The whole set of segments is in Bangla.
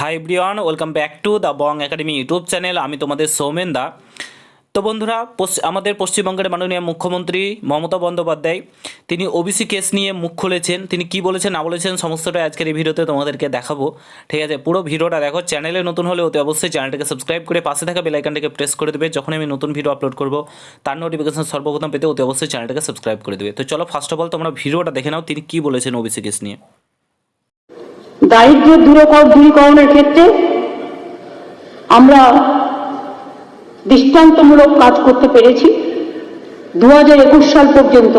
Hi Brian welcome back to the Bong Academy YouTube channel আমি তোমাদের সৌমেন দা। তো বন্ধুরা আমাদের পশ্চিমবঙ্গের মাননীয় মুখ্যমন্ত্রী মমতা বন্দ্যোপাধ্যায়, তিনি ওবিসি কেস নিয়ে মুখ খুলেছেন। তিনি কি বলেছেন, না বলেছেন সমস্তটা আজকের এই ভিডিওতে তোমাদেরকে দেখাবো। ঠিক আছে, পুরো ভিডিওটা দেখো। চ্যানেলে নতুন হলে অতি অবশ্যই চ্যানেলটাকে সাবস্ক্রাইব করে পাশে থাকা বেলাইকানটাকে প্রেস করে দেবে। যখন আমি নতুন ভিডিও আপলোড করব, তার নোটিফিকেশন সর্বপ্রথম পেতে অতি অবশ্যই চ্যানেলটাকে সাবস্ক্রাইব করে দেবে। তো চলো ফার্স্ট অফ অল তোমরা ভিডিওটা দেখে নাও, তিনি কি বলেছেন ওবিসি কেস নিয়ে। দারিদ্র্য দূরকর দূরীকরণের ক্ষেত্রে আমরা দৃষ্টান্তমূলক কাজ করতে পেরেছি। দু হাজার একুশ সাল পর্যন্ত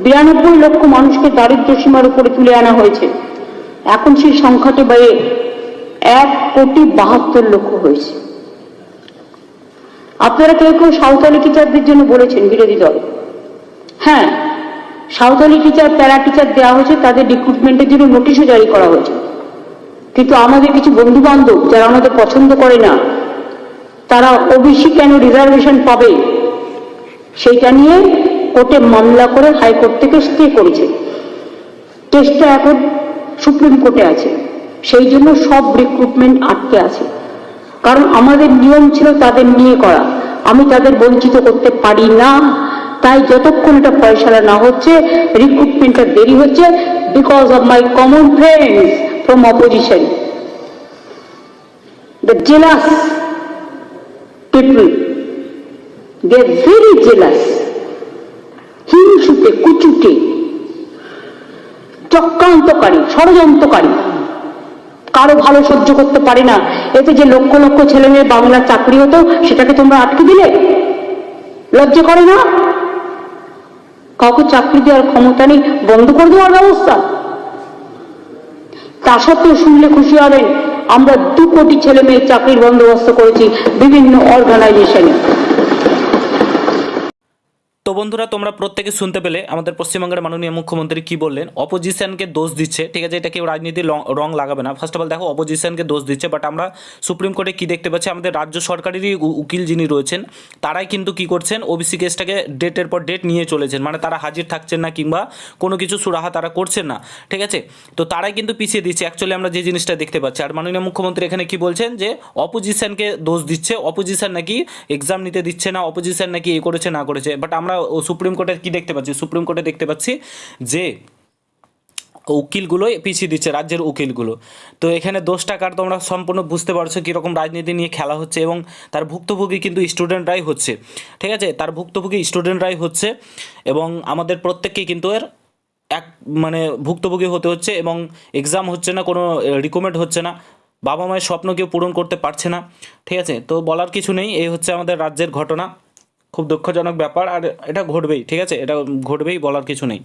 বিরানব্বই লক্ষ মানুষকে দারিদ্র্য সীমার উপরে তুলে আনা হয়েছে। এখন সেই সংখ্যাটি বেড়ে এক কোটি বাহাত্তর লক্ষ হয়েছে। আপনারা কেউ কেউ সাঁওতালি টিচারদের জন্য বলেছেন, বিরোধী দল। হ্যাঁ সাঁওতালি টিচার প্যারা টিচার দেওয়া হয়েছে, তাদের রিক্রুটমেন্টের জন্য নোটিশও জারি করা হয়েছে। কিন্তু আমাদের কিছু বন্ধু বান্ধব যারা আমাদের পছন্দ করে না, তারা ওবিসি কেন রিজার্ভেশন পাবে? সেইটা নিয়ে কোর্টে মামলা করে হাইকোর্ট থেকে স্টে করেছে। কেসটা এখন সুপ্রিম কোর্টে আছে। সেই জন্য সব রিক্রুটমেন্ট আটকে আছে। কারণ আমাদের নিয়ম ছিল তাদের নিয়ে করা। আমি তাদের বঞ্চিত করতে পারি না। তাই যতক্ষণ এটা পয়সালা না হচ্ছে রিক্রুটমেন্টটা দেরি হচ্ছে because of my common friends from opposition the jealous people they very jealous হিংসুটে কুচুটে চক্রান্তকারী, ষড়যন্ত্রকারী। কারও ভালো সহ্য করতে পারে না। এতে যে লক্ষ লক্ষ ছেলে মেয়ে বাংলার চাকরি হতো, সেটাকে তোমরা আটকে দিলে? লজ্জা করে না? কাউকে চাকরি দেওয়ার ক্ষমতা নেই, বন্ধ করে দেওয়ার ব্যবস্থা। তা সত্ত্বেও শুনলে খুশি হবেন, আমরা দু কোটি ছেলে মেয়ের চাকরির বন্দোবস্ত করেছি, বিভিন্ন অর্গানাইজেশনে তো বন্ধুরা, তোমরা প্রত্যেকে শুনতে পেলে আমাদের পশ্চিমবঙ্গের মাননীয় মুখ্যমন্ত্রী কি বললেন? অপোজিশনকে দোষ দিচ্ছে, ঠিক আছে? এটা কেউ রাজনীতির লং- রং লাগাবে না। ফার্স্ট অফ অল দেখো অপোজিশনকে দোষ দিচ্ছে বাট আমরা সুপ্রিম কোর্টে কি দেখতে পাচ্ছি? আমাদের রাজ্য সরকারেরই উকিল যিনি রয়েছেন, তারাই কিন্তু কি করছেন? ওবিসি কেসটাকে ডেটের পর ডেট নিয়ে চলেছেন। মানে তারা হাজির থাকছেন না কিংবা কোনো কিছু সুরাহা তারা করছেন না, ঠিক আছে? তো তারাই কিন্তু পিছিয়ে দিচ্ছে। অ্যাকচুয়ালি আমরা যে জিনিসটা দেখতে পাচ্ছি, আর মাননীয় মুখ্যমন্ত্রী এখানে কি বলছেন? যে অপোজিশনকে দোষ দিচ্ছে অপোজিশন নাকি এক্সাম নিতে দিচ্ছে না অপোজিশন নাকি এ করেছে, না করেছে বাট আমরা ও সুপ্রিম কোর্টে কি দেখতে পাচ্ছি? সুপ্রিম কোর্টে দেখতে পাচ্ছি যে উকিলগুলোই পিছিয়ে দিচ্ছে, রাজ্যের উকিলগুলো। তো এখানে দোষটা কার তোমরা সম্পূর্ণ বুঝতে পারছ কীরকম রাজনীতি নিয়ে খেলা হচ্ছে এবং তার ভুক্তভোগী কিন্তু স্টুডেন্টরাই হচ্ছে। ঠিক আছে? তার ভুক্তভোগী স্টুডেন্টরাই হচ্ছে এবং আমাদের প্রত্যেককেই কিন্তু এর এক মানে ভুক্তভোগী হতে হচ্ছে এবং এক্সাম হচ্ছে না, কোনো রিকমেন্ড হচ্ছে না। বাবা মায়ের স্বপ্ন কেউ পূরণ করতে পারছে না। ঠিক আছে? তো বলার কিছু নেই, এই হচ্ছে আমাদের রাজ্যের ঘটনা। খুব দুঃখজনক ব্যাপার আর এটা ঘটবেই ঠিক আছে? এটা ঘটবেই বলার কিছু নেই।